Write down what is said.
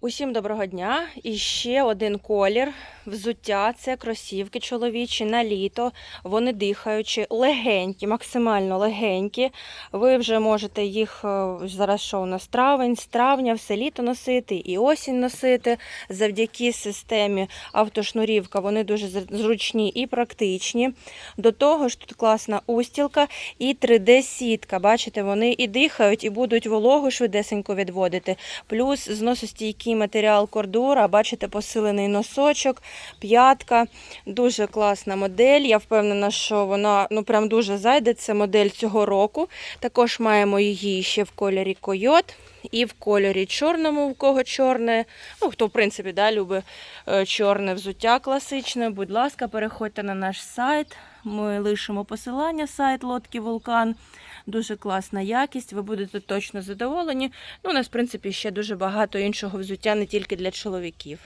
Усім доброго дня! І ще один колір взуття це кросівки чоловічі на літо. Вони дихаючі, легенькі, максимально легенькі. Ви вже можете їх е, зараз, що у нас травень, з травня, все літо носити і осінь носити. Завдяки системі автошнурівка вони дуже зручні і практичні. До того ж, тут класна устілка і 3D-сітка. Бачите, вони і дихають, і будуть вологу швидесенько відводити. Плюс зносостійкий матеріал кордура, бачите, посилений носочок, п'ятка. Дуже класна модель. Я впевнена, що вона ну прям дуже зайде. Це модель цього року. Також маємо її ще в кольорі койот і в кольорі чорному, в кого чорне. Ну, хто, в принципі, да, любить е, чорне взуття класичне. Будь ласка, переходьте на наш сайт. Ми лишимо посилання сайт Лодки Вулкан. Дуже класна якість, ви будете точно задоволені. Ну, у нас, в принципі, ще дуже багато іншого взуття, не тільки для чоловіків.